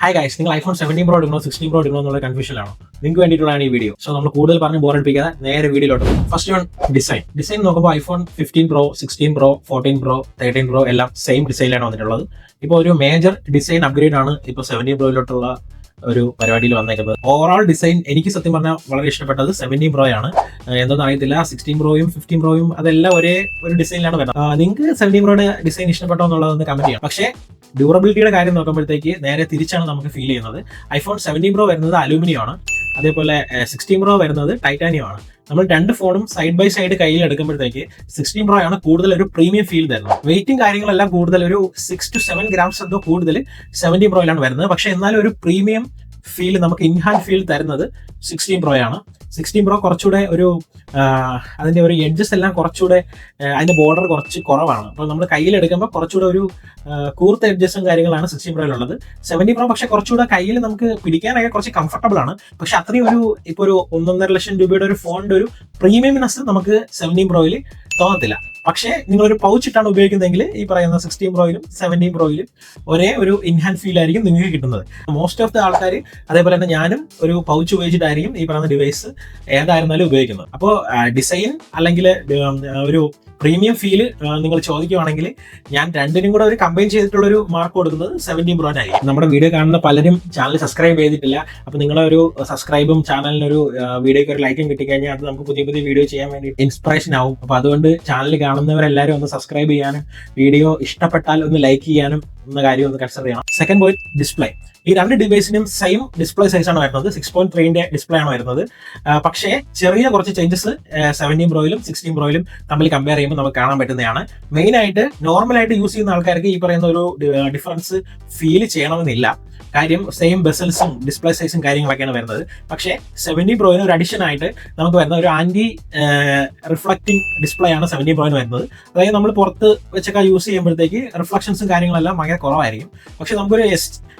Hi guys നിങ്ങൾ iPhone seventeen pro എടുക്കണോ sixteen pro എടുക്കണോ എന്നുള്ള കൺഫ്യൂഷനാണോ നിങ്ങൾക്ക് വേണ്ടിയിട്ടുള്ളതാണ് ഈ വീഡിയോ സോ നമ്മൾ കൂടുതൽ പറഞ്ഞ് ബോർ അടിപ്പിക്കാതെ നേരെ വീഡിയോയിലോട്ട് ഫസ്റ്റ് വൺ ഡിസൈൻ ഡിസൈൻ നോക്കുമ്പോൾ iPhone fifteen pro sixteen pro fourteen pro thirteen pro എല്ലാം സെയിം ഡിസൈനിലാണ് വന്നിട്ടുള്ളത്. ഇപ്പോൾ ഒരു മേജർ ഡിസൈൻ അപ്ഗ്രേഡ് ആണ് ഇപ്പോൾ സെവന്റീൻ പ്രോയിലോട്ടുള്ള ഒരു പരിപാടിയിൽ വന്നേക്കുന്നത്. ഓവറോൾ ഡിസൈൻ എനിക്ക് സത്യം പറഞ്ഞാൽ വളരെ ഇഷ്ടപ്പെട്ടത് സെവന്റീൻ പ്രോ ആണ്. എന്തെന്ന് അറിയത്തില്ല സിക്സ്റ്റീൻ പ്രോയും ഫിഫ്റ്റീൻ പ്രോയും അതെല്ലാം ഒരേ ഒരു ഡിസൈനിലാണ് വരുന്നത്. നിങ്ങൾക്ക് സെവന്റീൻ പ്രോയുടെ ഡിസൈൻ ഇഷ്ടപ്പെട്ടോ എന്നുള്ളതൊന്ന് കമന്റ് ചെയ്യാം. പക്ഷേ ഡ്യൂറബിലിറ്റിയുടെ കാര്യം നോക്കുമ്പോഴത്തേക്ക് നേരെ തിരിച്ചാണ് നമുക്ക് ഫീൽ ചെയ്യുന്നത്. ഐഫോൺ സെവന്റീൻ പ്രോ വരുന്നത് അലൂമിനിയം ആണ്. അതേപോലെ സിക്സ്റ്റീൻ പ്രോ വരുന്നത് ടൈറ്റാനിയം ആണ്. നമ്മൾ രണ്ട് ഫോണും സൈഡ് ബൈ സൈഡ് കയ്യിൽ എടുക്കുമ്പോഴത്തേക്ക് സിക്സ്റ്റീൻ പ്രോ ആണ് കൂടുതൽ ഒരു പ്രീമിയം ഫീൽ തരുന്നത്. വെയിറ്റും കാര്യങ്ങളെല്ലാം കൂടുതൽ ഒരു സിക്സ് ടു സെവൻ ഗ്രാംസ് എന്തോ കൂടുതൽ സെവന്റീൻ പ്രോയിലാണ് വരുന്നത്. പക്ഷേ എന്നാലും ഒരു പ്രീമിയം ഫീൽ നമുക്ക് ഇൻഹാൻഡ് ഫീൽ തരുന്നത് സിക്സ്റ്റീൻ പ്രോ ആണ് സിക്സ്റ്റീൻ പ്രോ കുറച്ചുകൂടെ ഒരു അതിന്റെ ഒരു എഡ്ജസ് എല്ലാം കുറച്ചുകൂടെ അതിന്റെ ബോർഡർ കുറച്ച് കുറവാണ്. അപ്പോൾ നമ്മൾ കയ്യിൽ എടുക്കുമ്പോൾ കുറച്ചുകൂടെ ഒരു കൂർത്ത എഡ്ജസും കാര്യങ്ങളാണ് സിക്സ്റ്റീൻ പ്രോയിലുള്ളത് സെവന്റി പ്രോ പക്ഷേ കുറച്ചുകൂടെ കയ്യിൽ നമുക്ക് പിടിക്കാനൊക്കെ കുറച്ച് കംഫർട്ടബിൾ ആണ്. പക്ഷെ അത്രയും ഒരു ഇപ്പോൾ ഒരു ഒന്നൊന്നര ലക്ഷം രൂപയുടെ ഒരു ഫോണിന്റെ ഒരു പ്രീമിയംനെസ് നമുക്ക് സെവന്റീൻ പ്രോയിൽ തോന്നത്തില്ല. പക്ഷേ നിങ്ങളൊരു പൗച്ച് ഇട്ടാണ് ഉപയോഗിക്കുന്നതെങ്കിൽ ഈ പറയുന്ന സിക്സ്റ്റീൻ പ്രോയിലും സെവന്റീൻ പ്രോയിലും ഒരേ ഒരു ഇൻഹാൻസ് ഫീൽ ആയിരിക്കും നിങ്ങൾക്ക് കിട്ടുന്നത്. മോസ്റ്റ് ഓഫ് ദ ആൾക്കാർ അതേപോലെ തന്നെ ഞാനും ഒരു പൗച്ച് ഉപയോഗിച്ചിട്ടായിരിക്കും ഈ പറയുന്ന ഡിവൈസ് ഏതായിരുന്നാലും ഉപയോഗിക്കുന്നത്. അപ്പോൾ ഡിസൈൻ അല്ലെങ്കിൽ ഒരു പ്രീമിയം ഫീൽ നിങ്ങൾ ചോദിക്കുവാണെങ്കിൽ ഞാൻ രണ്ടിനും കൂടെ ഒരു കമ്പൈൻ ചെയ്തിട്ടുള്ള ഒരു മാർക്ക് കൊടുക്കുന്നത് സെവന്റീൻ പ്രോ ആയിരിക്കും നമ്മുടെ വീഡിയോ കാണുന്ന പലരും ചാനൽ സബ്സ്ക്രൈബ് ചെയ്തിട്ടില്ല. അപ്പോൾ നിങ്ങളെ ഒരു സബ്സ്ക്രൈബും ചാനലിനൊരു വീഡിയോക്ക് ഒരു ലൈക്കും കിട്ടിക്കഴിഞ്ഞാൽ അത് നമുക്ക് പുതിയ പുതിയ വീഡിയോ ചെയ്യാൻ വേണ്ടി ഇൻസ്പിറേഷൻ ആവും. അപ്പോൾ അതുകൊണ്ട് ചാനൽ കാണുന്നവരെല്ലാവരും ഒന്ന് സബ്സ്ക്രൈബ് ചെയ്യാനും വീഡിയോ ഇഷ്ടപ്പെട്ടാൽ ഒന്ന് ലൈക്ക് ചെയ്യാനും എന്ന കാര്യം ഒന്ന് കൺസിഡർ ചെയ്യണം. സെക്കൻഡ് പോയിന്റ് ഡിസ്പ്ലേ ഈ രണ്ട് ഡിവൈസിനും സെയിം ഡിസ്പ്ലേ സൈസ് ആണ് വരുന്നത്. സിക്സ് പോയിന്റ് ത്രീന്റെ ഡിസ്പ്ലേ ആണ് വരുന്നത്. പക്ഷേ ചെറിയ കുറച്ച് ചേഞ്ചസ് സെവന്റീൻ പ്രോയിലും സിക്സ്റ്റീൻ പ്രോയിലും തമ്മിൽ കമ്പയർ ചെയ്യുമ്പോൾ നമുക്ക് കാണാൻ പറ്റുന്നതാണ്. മെയിൻ ആയിട്ട് നോർമൽ ആയിട്ട് യൂസ് ചെയ്യുന്ന ആൾക്കാർക്ക് ഈ പറയുന്ന ഒരു ഡിഫറൻസ് ഫീൽ ചെയ്യണമെന്നില്ല. കാര്യം സെയിം ബെസൽസും ഡിസ്പ്ലേ സൈസും കാര്യങ്ങളൊക്കെയാണ് വരുന്നത്. പക്ഷേ സെവന്റി പ്രോയിന് ഒരു അഡീഷൻ ആയിട്ട് നമുക്ക് വരുന്ന ഒരു ആന്റി റിഫ്ലക്റ്റിംഗ് ഡിസ്പ്ലേ ആണ് സെവന്റി പ്രോയിന് വരുന്നത്. അതായത് നമ്മൾ പുറത്ത് വെച്ചൊക്കെ യൂസ് ചെയ്യുമ്പോഴത്തേക്ക് റിഫ്ലക്ഷൻസും കാര്യങ്ങളെല്ലാം ഭയങ്കര കുറവായിരിക്കും. പക്ഷെ നമുക്കൊരു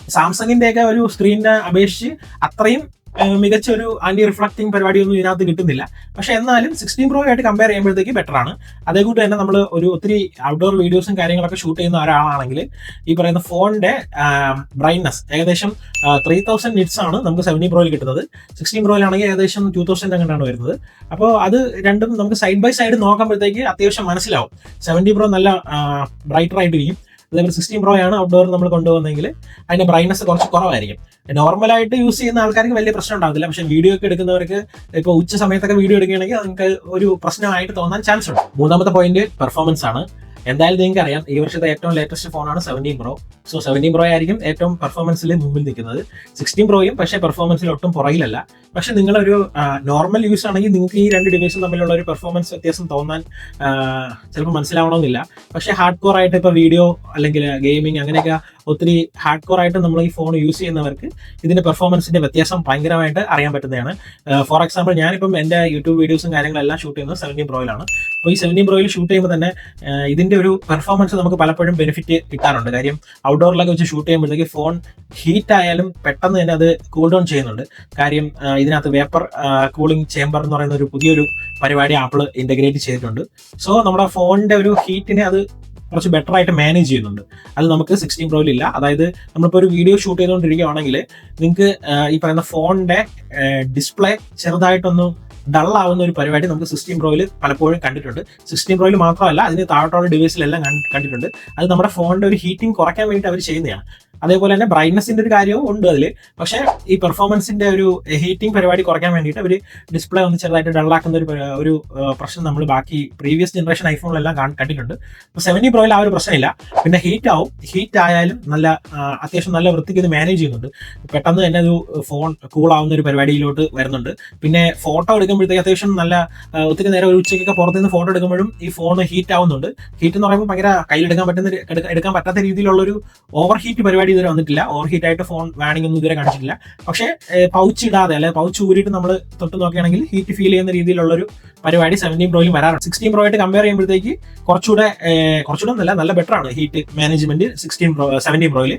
സാംസങ്ങിന്റെ ഒരു സ്ക്രീനിനെ അപേക്ഷിച്ച് അത്രയും മികച്ച ഒരു ആന്റി റിഫ്ലക്റ്റിംഗ് പരിപാടിയൊന്നും ഇതിനകത്ത് കിട്ടുന്നില്ല. പക്ഷെ എന്നാലും സിക്സ്റ്റീൻ പ്രോ ആയിട്ട് കമ്പയർ ചെയ്യുമ്പോഴത്തേക്ക് ബെറ്റർ ആണ്. അതേകൂട്ട് തന്നെ നമ്മൾ ഒരു ഒത്തിരി ഔട്ട്ഡോർ വീഡിയോസും കാര്യങ്ങളൊക്കെ ഷൂട്ട് ചെയ്യുന്ന ഒരാളാണെങ്കിൽ ഈ പറയുന്ന ഫോണിന്റെ ബ്രൈറ്റ്നസ് ഏകദേശം ത്രീ തൗസൻഡ് നിറ്റ്സ് ആണ് നമുക്ക് സെവന്റി പ്രോയിൽ കിട്ടുന്നത്. സിക്സ്റ്റീൻ പ്രോയിലാണെങ്കിൽ ഏകദേശം ടൂ തൗസൻഡ് അങ്ങനെയാണ് വരുന്നത്. അപ്പോൾ അത് രണ്ടും നമുക്ക് സൈഡ് ബൈ സൈഡ് നോക്കുമ്പോഴത്തേക്ക് അത്യാവശ്യം മനസ്സിലാവും. സെവന്റി പ്രോ നല്ല ബ്രൈറ്റർ ആയിട്ടിരിക്കും. അതേപോലെ സിക്സ്റ്റീൻ പ്രോ ആണ് ഔട്ട്ഡോർ നമ്മൾ കൊണ്ടുപോകുന്നതെങ്കിൽ അതിന്റെ ബ്രൈറ്റ്നസ് കുറച്ച് കുറവായിരിക്കും. നോർമലായിട്ട് യൂസ് ചെയ്യുന്ന ആൾക്കാർക്ക് വലിയ പ്രശ്നം ഉണ്ടാവില്ല പക്ഷെ വീഡിയോ ഒക്കെ എടുക്കുന്നവർക്ക് ഇപ്പോൾ ഉച്ച സമയത്തൊക്കെ വീഡിയോ എടുക്കുകയാണെങ്കിൽ നിങ്ങൾക്ക് ഒരു പ്രശ്നമായിട്ട് തോന്നാൻ ചാൻസ് ഉണ്ട്. മൂന്നാമത്തെ പോയിന്റ് പെർഫോമൻസ് ആണ്. എന്തായാലും നിങ്ങൾക്ക് അറിയാം ഈ വർഷത്തെ ഏറ്റവും ലേറ്റസ്റ്റ് ഫോണാണ് seventeen pro so seventeen pro ആയിരിക്കും ഏറ്റവും പെർഫോമൻസിൽ മുമ്പിൽ നിൽക്കുന്നത്. സിക്സ്റ്റീൻ പ്രോയും പക്ഷേ പെർഫോമൻസിൽ ഒട്ടും പുറകിലല്ല. പക്ഷെ നിങ്ങളൊരു നോർമൽ യൂസ് ആണെങ്കിൽ നിങ്ങൾക്ക് ഈ രണ്ട് ഡിവൈസും തമ്മിലുള്ള ഒരു പെർഫോമൻസ് വ്യത്യാസം തോന്നാൻ ചിലപ്പോൾ മനസ്സിലാവണമെന്നില്ല. പക്ഷേ ഹാർഡ് കോർ ആയിട്ട് ഇപ്പോൾ വീഡിയോ അല്ലെങ്കിൽ ഗെയിമിംഗ് അങ്ങനെയൊക്കെ ഒത്തിരി ഹാർഡ് കോർ ആയിട്ട് നമ്മൾ ഈ ഫോൺ യൂസ് ചെയ്യുന്നവർക്ക് ഇതിന്റെ പെർഫോമൻസിന്റെ വ്യത്യാസം ഭയങ്കരമായിട്ട് അറിയാൻ പറ്റുന്നതാണ്. ഫോർ എക്സാമ്പിൾ ഞാനിപ്പം എന്റെ യൂട്യൂബ് വീഡിയോസും കാര്യങ്ങളെല്ലാം ഷൂട്ട് ചെയ്യുന്നത് സെവന്റീൻ പ്രോയിലാണ് അപ്പോൾ ഈ സെവന്റീൻ പ്രോയിൽ ഷൂട്ട് ചെയ്യുമ്പോൾ തന്നെ ഇതിന്റെ ഒരു പെർഫോമൻസ് നമുക്ക് പലപ്പോഴും ബെനിഫിറ്റ് കിട്ടാറുണ്ട്. കാര്യം ഔട്ട്ഡോറിലൊക്കെ വെച്ച് ഷൂട്ട് ചെയ്യുമ്പോഴത്തേക്ക് ഫോൺ ഹീറ്റ് ആയാലും പെട്ടെന്ന് തന്നെ അത് കൂൾ ഡൗൺ ചെയ്യുന്നുണ്ട്. കാര്യം ഇതിനകത്ത് വേപ്പർ കൂളിംഗ് ചേംബർ എന്ന് പറയുന്ന ഒരു പുതിയൊരു പരിപാടി ആപ്പിൾ ഇന്റഗ്രേറ്റ് ചെയ്തിട്ടുണ്ട്. സോ നമ്മുടെ ഫോണിന്റെ ഒരു ഹീറ്റിനെ അത് കുറച്ച് ബെറ്റർ ആയിട്ട് മാനേജ് ചെയ്യുന്നുണ്ട്. അത് നമുക്ക് സിക്സ്റ്റീൻ പ്രോയിൽ ഇല്ല. അതായത് നമ്മളിപ്പോൾ ഒരു വീഡിയോ ഷൂട്ട് ചെയ്തുകൊണ്ടിരിക്കുകയാണെങ്കിൽ നിങ്ങൾക്ക് ഈ പറയുന്ന ഫോണിന്റെ ഡിസ്പ്ലേ ചെറുതായിട്ടൊന്ന് ഡൾ ആവുന്ന ഒരു പരിപാടി നമുക്ക് സിക്സ്റ്റീൻ പ്രോയിൽ പലപ്പോഴും കണ്ടിട്ടുണ്ട്. സിക്സ്റ്റീൻ പ്രോയിൽ മാത്രമല്ല അതിന് താഴോട്ടുള്ള ഡിവൈസിലെല്ലാം കണ്ടിട്ടുണ്ട്. അത് നമ്മുടെ ഫോണിന്റെ ഒരു ഹീറ്റിംഗ് കുറയ്ക്കാൻ വേണ്ടിയിട്ട് അവർ ചെയ്യുന്നതാണ്. അതേപോലെ തന്നെ ബ്രൈറ്റ്നസിന്റെ ഒരു കാര്യവും ഉണ്ട് അതിൽ പക്ഷേ ഈ പെർഫോമൻസിന്റെ ഒരു ഹീറ്റിംഗ് പരിപാടി കുറയ്ക്കാൻ വേണ്ടിയിട്ട് അവർ ഡിസ്പ്ലേ ഒന്ന് ചെറുതായിട്ട് ഡള്ളാക്കുന്ന ഒരു ഒരു പ്രശ്നം നമ്മൾ ബാക്കി പ്രീവിയസ് ജനറേഷൻ ഐഫോണിലെല്ലാം കണ്ടിട്ടുണ്ട്. ഇപ്പോൾ സെവന്റി പ്രോയിൽ ആ ഒരു പ്രശ്നമില്ല. പിന്നെ ഹീറ്റ് ആവും. ഹീറ്റ് ആയാലും നല്ല അത്യാവശ്യം നല്ല വൃത്തിക്ക് ഇത് മാനേജ് ചെയ്യുന്നുണ്ട്. പെട്ടെന്ന് തന്നെ ഒരു ഫോൺ കൂൾ ആവുന്ന ഒരു പരിപാടിയിലോട്ട് വരുന്നുണ്ട്. പിന്നെ ഫോട്ടോ എടുക്കുമ്പോഴത്തേക്ക് അത്യാവശ്യം നല്ല ഒത്തിരി നേരം ഒരു ഉച്ചയ്ക്കൊക്കെ പുറത്തു നിന്ന് ഫോട്ടോ എടുക്കുമ്പോഴും ഈ ഫോൺ ഹീറ്റ് ആവുന്നുണ്ട്. ഹീറ്റ് എന്ന് പറയുമ്പോൾ ഭയങ്കര കയ്യിലെടുക്കാൻ പറ്റുന്ന എടുക്കാൻ പറ്റാത്ത രീതിയിലുള്ള ഒരു ഓവർ ഹീറ്റ് പരിപാടി ഇതുവരെ വന്നിട്ടില്ല. ഓവർ ഹീറ്റ് ആയിട്ട് ഫോൺ വാണിംഗ് ഒന്നും ഇതുവരെ കാണിച്ചിട്ടില്ല. പക്ഷേ പൗച്ച് ഇടാതെ അല്ലെ പൗച്ച് ഊരിയിട്ട് നമ്മൾ തൊട്ട് നോക്കുകയാണെങ്കിൽ ഹീറ്റ് ഫീൽ ചെയ്യുന്ന രീതിയിലുള്ള ഒരു പരിപാടി സെവന്റീൻ പ്രോയിൽ വരാറുണ്ട്. സിക്സ്റ്റീൻ പ്രോ ആയിട്ട് കമ്പയർ ചെയ്യുമ്പോഴത്തേക്ക് കുറച്ചുകൂടെ കുറച്ചുകൂടെ നല്ല നല്ല ബെറ്റർ ആണ് heat management sixteen pro seventeen പ്രോയിൽ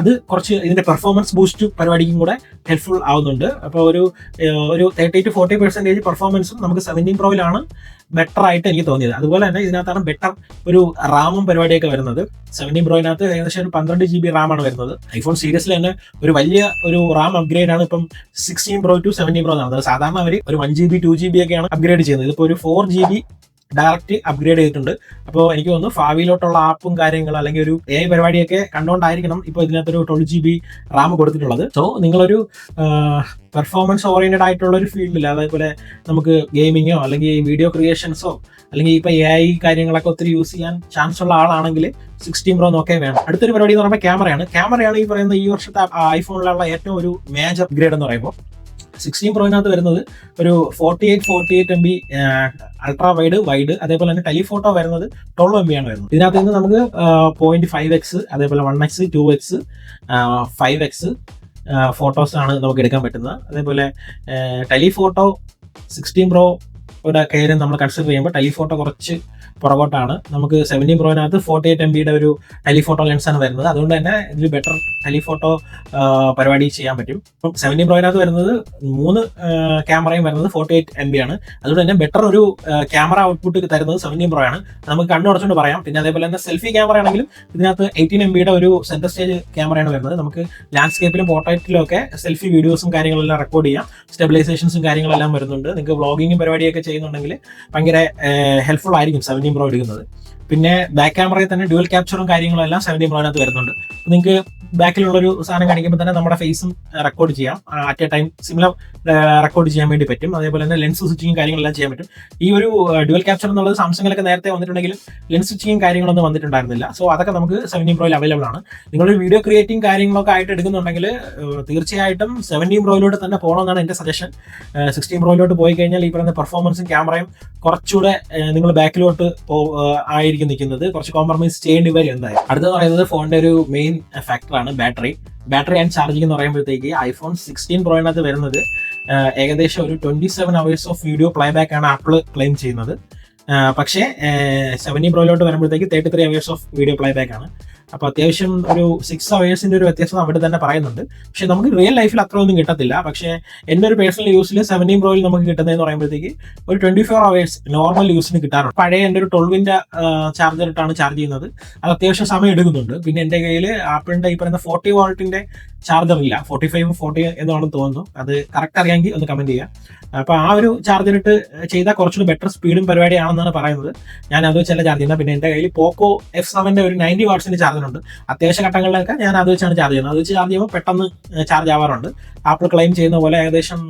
അത് കുറച്ച് ഇതിന്റെ പെർഫോമൻസ് ബൂസ്റ്റ് പരിപാടിക്കും കൂടെ ഹെൽപ്ഫുൾ ആവുന്നുണ്ട്. അപ്പോൾ ഒരു ഒരു തേർട്ടി ടു ഫോർട്ടി പെർസെന്റേജ് പെർഫോമൻസും നമുക്ക് സെവന്റീൻ പ്രോയിലാണ് ബെറ്റർ ആയിട്ട് എനിക്ക് തോന്നിയത്. അതുപോലെ തന്നെ ഇതിനകത്താണ് ബെറ്റർ ഒരു റാമും പരിപാടിയൊക്കെ വരുന്നത്. സെവന്റീൻ പ്രോയിനകത്ത് ഏകദേശം ഒരു പന്ത്രണ്ട് ജി ബി റാം ആണ് വരുന്നത്. ഐഫോൺ സീരീസിൽ തന്നെ ഒരു വലിയ ഒരു റാം അപ്ഗ്രേഡ് ആണ് ഇപ്പം sixteen pro to seventeen pro നടന്നത് സാധാരണ അവർ ഒരു one G B two G B ഒക്കെയാണ് അപ്ഗ്രേഡ് ചെയ്യുന്നത്. ഇതിപ്പോൾ ഒരു four G B direct upgrade ചെയ്തിട്ടുണ്ട്. അപ്പോൾ എനിക്ക് തോന്നുന്നു ഭാവിയിലോട്ടുള്ള ആപ്പും കാര്യങ്ങളും അല്ലെങ്കിൽ ഒരു എ പരിപാടിയൊക്കെ കണ്ടുകൊണ്ടായിരിക്കണം ഇപ്പോൾ ഇതിനകത്തൊരു ട്വൽവ് ജി ബി റാം കൊടുത്തിട്ടുള്ളത്. സോ നിങ്ങളൊരു പെർഫോമൻസ് ഓറിയന്റഡ് ആയിട്ടുള്ള ഒരു ഫീൽഡിൽ അതേപോലെ നമുക്ക് ഗെയിമിങ്ങോ അല്ലെങ്കിൽ വീഡിയോ ക്രിയേഷൻസോ അല്ലെങ്കിൽ ഇപ്പൊ എ ഐ കാര്യങ്ങളൊക്കെ ഒത്തിരി യൂസ് ചെയ്യാൻ ചാൻസ് ഉള്ള ആളാണെങ്കിൽ സിക്സ്റ്റീൻ പ്രോ നോക്കേ വേണം. അടുത്തൊരു പരിപാടി എന്ന് പറയുമ്പോൾ ക്യാമറയാണ് ക്യാമറയാണ് ഈ പറയുന്ന ഈ വർഷത്തെ ഐഫോണിലുള്ള ഏറ്റവും ഒരു മേജർ അപ്ഗ്രേഡ് എന്ന് പറയുമ്പോൾ സിക്സ്റ്റീൻ പ്രോയിനകത്ത് വരുന്നത് ഒരു forty eight forty eight M B ultra wide wide അതേപോലെ തന്നെ ടെലിഫോട്ടോ വരുന്നത് ട്വൽവ് എം ബി ആണ് വരുന്നത്. ഇതിനകത്ത് നിന്ന് നമുക്ക് പോയിന്റ് ഫൈവ് എക്സ് അതേപോലെ one X two X five X photos ആണ് നമുക്ക് എടുക്കാൻ പറ്റുന്നത്. അതേപോലെ ടെലിഫോട്ടോ സിക്സ്റ്റീൻ പ്രോ ഒരു കാര്യം നമ്മൾ കൺസിഡർ ചെയ്യുമ്പോൾ ടെലിഫോട്ടോ കുറച്ച് പുറകോട്ടാണ്. നമുക്ക് സെവന്റീൻ പ്രോനകത്ത് ഫോർട്ടി എയ്റ്റ് എം ബിയുടെ ഒരു ടെലിഫോട്ടോ ആണ് വരുന്നത്. അതുകൊണ്ട് തന്നെ ഇതിൽ ബെറ്റർ ടെലിഫോട്ടോ പരിപാടി ചെയ്യാൻ പറ്റും. ഇപ്പം സെവന്റീൻ പ്രോനകത്ത് വരുന്നത് മൂന്ന് ക്യാമറയും വരുന്നത് ഫോർട്ടി എയ്റ്റ് എം ബി ആണ്. അതുകൊണ്ട് തന്നെ ബെറ്റർ ഒരു ക്യാമറ ഔട്ട്പുട്ട് തരുന്നത് സെവന്റീൻ പ്രോ ആണ്. നമുക്ക് കണ്ണുടച്ചുകൊണ്ട് പറയാം. പിന്നെ അതേപോലെ തന്നെ സെൽഫി ക്യാമറ ആണെങ്കിലും ഇതിനകത്ത് എയ്റ്റീൻ എം ബിയുടെ ഒരു സെന്റർ സ്റ്റേജ് ക്യാമറയാണ് വരുന്നത്. നമുക്ക് ലാൻഡ്സ്കേപ്പിലും പോർട്രേറ്റിലും ഒക്കെ സെൽഫി വീഡിയോസും കാര്യങ്ങളെല്ലാം റെക്കോർഡ് ചെയ്യാം. സ്റ്റെബിലൈസേഷൻസും കാര്യങ്ങളെല്ലാം വരുന്നുണ്ട്. നിങ്ങൾക്ക് വ്ളോഗിങ്ങും പരിപാടിയൊക്കെ ചെയ്യുന്നുണ്ടെങ്കിൽ ഭയങ്കര ഹെൽപ്ഫുൾ ആയിരിക്കും സെവന്റീൻ പ്രോ എടുക്കുന്നത്. പിന്നെ ബാക്ക് ക്യാമറയിൽ തന്നെ ഡ്യുവൽ ക്യാപ്ചറും കാര്യങ്ങളും എല്ലാം സെവന്റി പ്രോനകത്ത് വരുന്നുണ്ട്. നിങ്ങൾക്ക് ബാക്കിലുള്ളൊരു സാധനം കാണിക്കുമ്പോൾ തന്നെ നമ്മുടെ ഫേസും റെക്കോർഡ് ചെയ്യാം. At a time similar record ചെയ്യാൻ വേണ്ടി പറ്റും. അതേപോലെ തന്നെ ലെൻസ് സ്വിച്ചിങ്ങും കാര്യങ്ങളെല്ലാം ചെയ്യാൻ പറ്റും. ഈ ഒരു ഡ്യുവൽ ക്യാപ്ചർ എന്നുള്ളത് സാംസങ്ങിലൊക്കെ നേരത്തെ വന്നിട്ടുണ്ടെങ്കിലും ലെൻസ് സ്വിച്ചിങ്ങും കാര്യങ്ങളൊന്നും വന്നിട്ടുണ്ടായിരുന്നില്ല. സോ അതൊക്കെ നമുക്ക് സെവന്റീൻ പ്രോയിൽ അവൈലബിൾ ആണ്. നിങ്ങൾ വീഡിയോ ക്രിയേറ്റിംഗ് കാര്യങ്ങളൊക്കെ ആയിട്ട് എടുക്കുന്നുണ്ടെങ്കിൽ തീർച്ചയായിട്ടും സെവന്റീൻ പ്രോയിലോട്ട് തന്നെ പോകണമെന്നാണ് എന്റെ സജഷൻ സിക്സ്റ്റീൻ പ്രോയിലോട്ട് പോയി കഴിഞ്ഞാൽ ഈ പറയുന്ന പെർഫോമൻസും ക്യാമറയും കുറച്ചുകൂടെ നിങ്ങൾ ബാക്കിലോട്ട് ആയിരിക്കും നിൽക്കുന്നത്. കുറച്ച് കോംപ്രമൈസ് ചെയ്യേണ്ടി വരും എന്തായാലും. അടുത്തെന്ന് പറയുന്നത് ഫോണിന്റെ ഒരു മെയിൻ ഫാക്ടറാണ് ബാറ്ററി ബാറ്ററി ആൻഡ് ചാർജിംഗ് എന്ന് പറയുമ്പോഴത്തേക്ക് ഐഫോൺ സിക്സ്റ്റീൻ പ്രോയിനകത്ത് വരുന്നത് ഏകദേശം ഒരു twenty seven hours of video playback ആണ് ആപ്പിൾ ക്ലെയിം ചെയ്യുന്നത്. പക്ഷേ സെവന്റീൻ പ്രോയിലോട്ട് വരുമ്പോഴത്തേക്ക് thirty three hours of video playback ആണ്. അപ്പോൾ അത്യാവശ്യം ഒരു സിക്സ് അവേഴ്സിന്റെ ഒരു വ്യത്യാസം അവിടെ തന്നെ പറയുന്നുണ്ട്. പക്ഷെ നമുക്ക് റിയൽ ലൈഫിൽ അത്ര ഒന്നും കിട്ടത്തില്ല. പക്ഷേ എന്റെ ഒരു പേഴ്സണൽ യൂസിൽ സെവന്റീൻ പ്രോയിൽ നമുക്ക് കിട്ടുന്നതെന്ന് പറയുമ്പോഴത്തേക്ക് ഒരു ട്വന്റി ഫോർ അവേഴ്സ് നോർമൽ യൂസിന് കിട്ടാറുണ്ട്. പഴയ എന്റെ ഒരു ട്വൽവിന്റെ ചാർജർ ഇട്ടാണ് ചാർജ് ചെയ്യുന്നത്. അത് അത്യാവശ്യം സമയം എടുക്കുന്നുണ്ട്. പിന്നെ എന്റെ കയ്യിൽ ആപ്പിളിന്റെ ഈ പറയുന്ന ഫോർട്ടി വോൾട്ടിന്റെ ചാർജർ ഇല്ല. ഫോർട്ടി ഫൈവ് ഫോർട്ടി എന്നാണെന്ന് തോന്നുന്നു. അത് കറക്റ്റ് അറിയാമെങ്കിൽ ഒന്ന് കമന്റ് ചെയ്യാം. അപ്പോൾ ആ ഒരു ചാർജർ ഇട്ട് ചെയ്താൽ കുറച്ചുകൂടി ബെറ്റർ സ്പീഡും പരിപാടിയാണെന്നാണ് പറയുന്നത്. ഞാൻ അത് വെച്ചല്ല ചാർജ് ചെയ്യുന്നത്. പിന്നെ എന്റെ കയ്യിൽ പോക്കോ എഫ് സെവന്റെ ഒരു നയന്റി വാട്ട്സിന്റെ ചാർജർ ഉണ്ട് അത്യാവശ്യ ഘട്ടങ്ങളിലൊക്കെ ഞാൻ അത് വെച്ചാണ് ചാർജ് ചെയ്യുന്നത്. അത് വെച്ച് ചാർജ് ചെയ്യുമ്പോൾ പെട്ടെന്ന് ചാർജ് ആവാറുണ്ട്. ആപ്പിൾ ക്ലെയിം ചെയ്യുന്ന പോലെ ഏകദേശം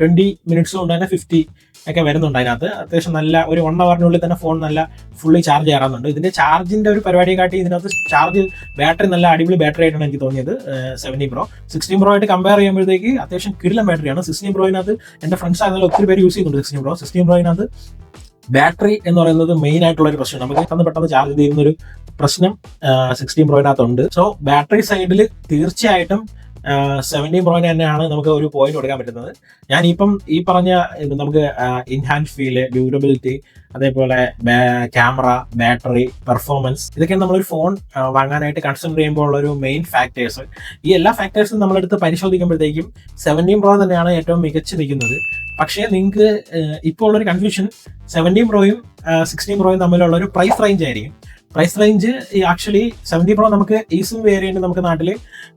ട്വന്റി മിനിറ്റ്സ് കൊണ്ട് തന്നെ ഫിഫ്റ്റി ഒക്കെ വരുന്നുണ്ട് അതിനകത്ത്. അത്യാവശ്യം നല്ല ഒരു വൺ അവറിനുള്ളിൽ തന്നെ ഫോൺ നല്ല ഫുള്ളി ചാർജ് ചെയ്യാറുണ്ട്. ഇതിന്റെ ചാർജിന്റെ ഒരു പരിപാടി കാട്ടി ഇതിനകത്ത് ചാർജ് ബാറ്ററി നല്ല അടിപൊളി ബാറ്ററി ആയിട്ടാണ് എനിക്ക് തോന്നിയത് സെവന്റീൻ പ്രോ സിക്സ്റ്റീൻ പ്രോ ആയിട്ട് കമ്പയർ ചെയ്യുമ്പോഴത്തേക്ക് അത്യാവശ്യം കിടിലം ബാറ്ററിയാണ് സിക്സ്റ്റീൻ പ്രോയിനകത്ത് എന്റെ ഫ്രണ്ട്സ് ആയിരുന്നാലും ഒത്തിരി പേര് യൂസ് ചെയ്യുന്നുണ്ട് സിക്സ്റ്റീൻ പ്രോ സിക്സ്റ്റീൻ പ്രോയിനകത്ത് ബാറ്ററി എന്ന് പറയുന്നത് മെയിൻ ആയിട്ടുള്ള ഒരു പ്രശ്നം. നമുക്ക് പെട്ടെന്ന് പെട്ടെന്ന് ചാർജ് ചെയ്യുന്ന ഒരു പ്രശ്നം സിക്സ്റ്റീൻ പ്രോയിനകത്തുണ്ട് സോ ബാറ്ററി സൈഡിൽ തീർച്ചയായിട്ടും സെവന്റീൻ പ്രോയിന്റ് തന്നെയാണ് നമുക്ക് ഒരു പോയിന്റ് കൊടുക്കാൻ പറ്റുന്നത്. ഞാൻ ഇപ്പം ഈ പറഞ്ഞ നമുക്ക് ഇൻഹാൻഡ് ഫീൽ ഡ്യൂറബിലിറ്റി അതേപോലെ ക്യാമറ ബാറ്ററി പെർഫോമൻസ് ഇതൊക്കെ നമ്മളൊരു ഫോൺ വാങ്ങാനായിട്ട് കൺസിഡർ ചെയ്യുമ്പോൾ ഉള്ള ഒരു മെയിൻ ഫാക്ടേഴ്സ് ഈ എല്ലാ ഫാക്ടേഴ്സും നമ്മളെടുത്ത് പരിശോധിക്കുമ്പോഴത്തേക്കും സെവന്റീൻ പ്രോ തന്നെയാണ് ഏറ്റവും മികച്ചു നിൽക്കുന്നത്. പക്ഷേ നിങ്ങൾക്ക് ഇപ്പോൾ ഉള്ളൊരു കൺഫ്യൂഷൻ സെവന്റീൻ പ്രോയും സിക്സ്റ്റീൻ പ്രോയും തമ്മിലുള്ള ഒരു പ്രൈസ് റേഞ്ച് ആയിരിക്കും. Price range actually seventy pro നമുക്ക് ഈസും വേരിയന്റ് നമുക്ക് നാട്ടിൽ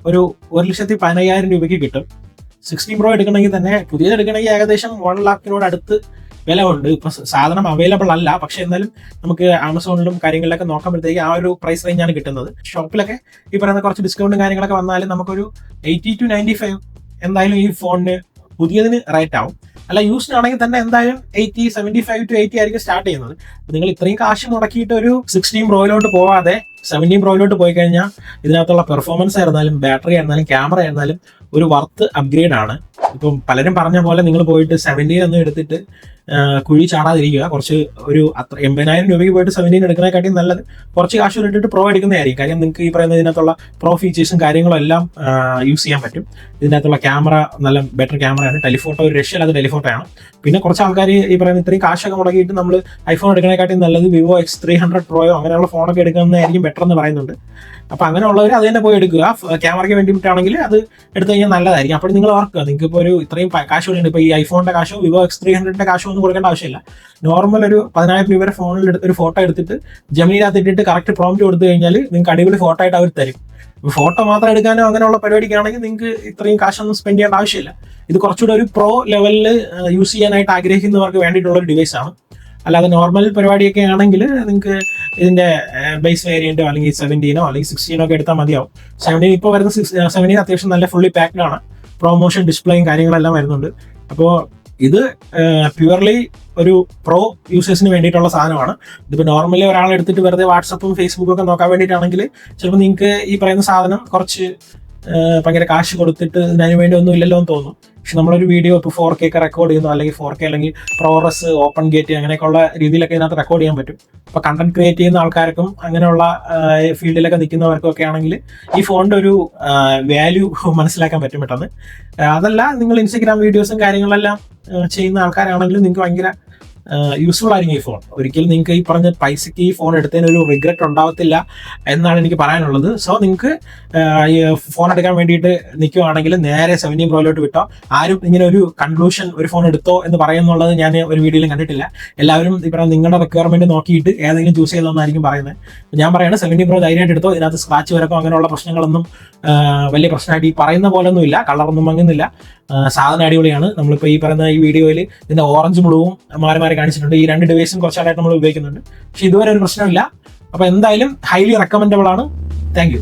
ഒരു ഒരു ലക്ഷത്തി പതിനയ്യായിരം രൂപയ്ക്ക് കിട്ടും. സിക്സ്റ്റീൻ പ്രോ എടുക്കണമെങ്കിൽ തന്നെ പുതിയത് എടുക്കണമെങ്കിൽ ഏകദേശം വൺ ലാഖിനോട് അടുത്ത് വില ഉണ്ട്. ഇപ്പൊ സാധനം അവൈലബിൾ അല്ല. പക്ഷെ എന്നാലും നമുക്ക് ആമസോണിലും കാര്യങ്ങളിലൊക്കെ നോക്കുമ്പോഴത്തേക്ക് ആ ഒരു പ്രൈസ് റേഞ്ചാണ് കിട്ടുന്നത്. ഷോപ്പിലൊക്കെ ഈ പറയുന്ന കുറച്ച് ഡിസ്കൗണ്ടും കാര്യങ്ങളൊക്കെ വന്നാലും നമുക്കൊരു എയ്റ്റി ടു നയന്റി ഫൈവ് എന്തായാലും ഈ ഫോണിന് പുതിയതിന് റേറ്റ് ആവും. അല്ല യൂസ്ഡ് ആണെങ്കിൽ തന്നെ എന്തായാലും eighty seventy five to eighty ആയിരിക്കും സ്റ്റാർട്ട് ചെയ്യുന്നത്. നിങ്ങൾ ഇത്രയും കാശ് മുടക്കിയിട്ട് ഒരു സിക്സ്റ്റീൻ പ്രോയിലോട്ട് പോവാതെ സെവന്റീൻ പ്രോയിലോട്ട് പോയി കഴിഞ്ഞാൽ ഇതിനകത്തുള്ള പെർഫോമൻസ് ആയിരുന്നാലും ബാറ്ററി ആയിരുന്നാലും ക്യാമറ ആയിരുന്നാലും ഒരു വർത്ത് അപ്ഗ്രേഡ് ആണ്. ഇപ്പം പലരും പറഞ്ഞ പോലെ നിങ്ങൾ പോയിട്ട് സെവന്റീൻ ഒന്നും എടുത്തിട്ട് കുഴി ചാടാതിരിക്കുക. കുറച്ച് ഒരു അത്ര എൺപതിനായിരം രൂപയ്ക്ക് പോയിട്ട് സെവന്റീൻ എടുക്കുന്നതിനെക്കാട്ടി നല്ലത്. കുറച്ച് കാശ് ഇട്ടിട്ട് പ്രോ എടുക്കുന്നതായിരിക്കും. കാര്യം നിങ്ങൾക്ക് ഈ പറയുന്ന ഇതിനകത്തുള്ള പ്രോ ഫീച്ചേഴ്സും കാര്യങ്ങളും എല്ലാം യൂസ് ചെയ്യാൻ പറ്റും. ഇതിനകത്തുള്ള ക്യാമറ നല്ല ബെറ്റർ ക്യാമറയാണ് ടെലിഫോട്ടോ ഒരു രക്ഷ അത് ടെലിഫോട്ടോ ആണ്. പിന്നെ കുറച്ച് ആൾക്കാർ ഈ പറയുന്ന ഇത്രയും കാശൊക്കെ മുടക്കിയിട്ട് നമ്മൾ ഐഫോൺ എടുക്കുന്നതിനെക്കാട്ടി നല്ലത് വിവോ എക്സ് ത്രീ ഹൺഡ്രഡ് പ്രോയോ അങ്ങനെയുള്ള ഫോണൊക്കെ എടുക്കുന്നതായിരിക്കും ബെറ്റർ എന്ന് പറയുന്നുണ്ട്. അപ്പൊ അങ്ങനെയുള്ളവർ അത് തന്നെ പോയി എടുക്കുക. ക്യാമറയ്ക്ക് വേണ്ടിയിട്ടാണെങ്കിൽ അത് എടുത്തു കഴിഞ്ഞാൽ നല്ലതായിരിക്കും. അപ്പോൾ നിങ്ങൾ ഓർക്കുക നിങ്ങൾക്ക് ഇപ്പോൾ ഒരു ഇത്രയും കാശ് വേണ്ടി ഇപ്പോൾ ഈ ഐഫോണിന്റെ കാശോ വിവോ എക്സ് ത്രീ ഹൺഡ്രഡിന്റെ കാശോ ഒന്നും കൊടുക്കേണ്ട ആവശ്യമില്ല. നോർമൽ ഒരു പതിനായിരം രൂപയുടെ ഫോണിൽ എടുത്ത് ഒരു ഫോട്ടോ എടുത്തിട്ട് ജമീനകത്ത് ഇട്ടിട്ട് കറക്റ്റ് പ്രോംപ്റ്റ് കൊടുത്തു കഴിഞ്ഞാൽ നിങ്ങൾക്ക് അടിപൊളി ഫോട്ടോ ആയിട്ട് അവർ തരും. ഫോട്ടോ മാത്രം എടുക്കാനോ അങ്ങനെയുള്ള പരിപാടിക്കാണെങ്കിൽ നിങ്ങൾക്ക് ഇത്രയും കാശൊന്നും സ്പെൻഡ് ചെയ്യേണ്ട ആവശ്യമില്ല. ഇത് കുറച്ചുകൂടെ ഒരു പ്രോ ലെവലിൽ യൂസ് ചെയ്യാനായിട്ട് ആഗ്രഹിക്കുന്നവർക്ക് വേണ്ടിയിട്ടുള്ള ഒരു ഡിവൈസ് ആണ്. അല്ലാതെ നോർമൽ പരിപാടിയൊക്കെ ആണെങ്കിൽ നിങ്ങൾക്ക് ഇതിന്റെ ബേസ് വേരിയന്റോ അല്ലെങ്കിൽ സെവന്റീനോ അല്ലെങ്കിൽ സിക്സ്റ്റീനോ ഒക്കെ എടുത്താൽ മതിയാവും. സെവന്റീൻ ഇപ്പോൾ വരുന്ന സെവന്റീൻ അത്യാവശ്യം നല്ല ഫുള്ളി പാക്ഡ് ആണ്. പ്രൊമോഷൻ ഡിസ്പ്ലേയും കാര്യങ്ങളെല്ലാം വരുന്നുണ്ട്. അപ്പോൾ ഇത് പ്യുവർലി ഒരു പ്രോ യൂസേഴ്സിന് വേണ്ടിയിട്ടുള്ള സാധനമാണ്. ഇതിപ്പോൾ നോർമലി ഒരാൾ എടുത്തിട്ട് വെറുതെ വാട്സപ്പും ഫേസ്ബുക്കും ഒക്കെ നോക്കാൻ വേണ്ടിയിട്ടാണെങ്കിൽ ചിലപ്പോൾ നിങ്ങൾക്ക് ഈ പറയുന്ന സാധനം കുറച്ച് ഭയങ്കര കാശ് കൊടുത്തിട്ട് ഇതിനു വേണ്ടി ഒന്നും ഇല്ലല്ലോ എന്ന് തോന്നും. പക്ഷെ നമ്മളൊരു വീഡിയോ ഇപ്പോൾ ഫോർ കെ ഒക്കെ റെക്കോർഡ് ചെയ്യുന്നു അല്ലെങ്കിൽ ഫോർ കെ അല്ലെങ്കിൽ പ്രോറസ് ഓപ്പൺ ഗേറ്റ് അങ്ങനെയൊക്കെയുള്ള രീതിയിലൊക്കെ ഇതിനകത്ത് റെക്കോർഡ് ചെയ്യാൻ പറ്റും. അപ്പോൾ കണ്ടന്റ് ക്രിയേറ്റ് ചെയ്യുന്ന ആൾക്കാർക്കും അങ്ങനെയുള്ള ഫീൽഡിലൊക്കെ നിൽക്കുന്നവർക്കും ഒക്കെ ആണെങ്കിൽ ഈ ഫോണിന്റെ ഒരു വാല്യൂ മനസ്സിലാക്കാൻ പറ്റും പെട്ടെന്ന്. അതല്ല നിങ്ങൾ ഇൻസ്റ്റഗ്രാം വീഡിയോസും കാര്യങ്ങളെല്ലാം ചെയ്യുന്ന ആൾക്കാരാണെങ്കിലും നിങ്ങൾക്ക് ഭയങ്കര യൂസ്ഫുൾ ആയിരിക്കും ഈ ഫോൺ ഒരിക്കലും നിങ്ങൾക്ക് ഈ പറഞ്ഞ പൈസയ്ക്ക് ഈ ഫോൺ എടുത്തതിന് ഒരു റിഗ്രറ്റ് ഉണ്ടാവത്തില്ല എന്നാണ് എനിക്ക് പറയാനുള്ളത്. സോ നിങ്ങൾക്ക് ഫോൺ എടുക്കാൻ വേണ്ടിയിട്ട് നിൽക്കുകയാണെങ്കിൽ നേരെ സെവന്റീൻ പ്രോയിലോട്ട് വിട്ടോ. ആരും ഇങ്ങനെ ഒരു കൺക്ലൂഷൻ ഒരു ഫോൺ എടുത്തോ എന്ന് പറയുന്നുള്ളത് ഞാൻ ഒരു വീഡിയോയിലും കണ്ടിട്ടില്ല. എല്ലാവരും ഈ നിങ്ങളുടെ റിക്വയർമെന്റ് നോക്കിയിട്ട് ഏതെങ്കിലും ചൂസ് ചെയ്തോന്നായിരിക്കും പറയുന്നത്. ഞാൻ പറയുന്നത് സെവന്റീൻ പ്രോ ധൈര്യമായിട്ട് എടുത്തോ. ഇതിനകത്ത് സ്ക്രാച്ച് വരക്കോ അങ്ങനെയുള്ള പ്രശ്നങ്ങളൊന്നും വലിയ പ്രശ്നമായിട്ട് ഈ പറയുന്ന പോലൊന്നും ഇല്ല കളറൊന്നും മങ്ങുന്നില്ല സാധനം അടിപൊളിയാണ്. നമ്മളിപ്പോൾ ഈ പറയുന്ന ഈ വീഡിയോയിൽ ഇതിന്റെ ഓറഞ്ച് മുളവും മാറി മാറി കാണിച്ചിട്ടുണ്ട്. ഈ രണ്ട് ഡിവൈസും കുറച്ചാളായിട്ട് നമ്മൾ ഉപയോഗിക്കുന്നുണ്ട്. പക്ഷെ ഇതുവരെ ഒരു പ്രശ്നമില്ല. അപ്പോൾ എന്തായാലും ഹൈലി റെക്കമെൻഡബിൾ ആണ്. താങ്ക്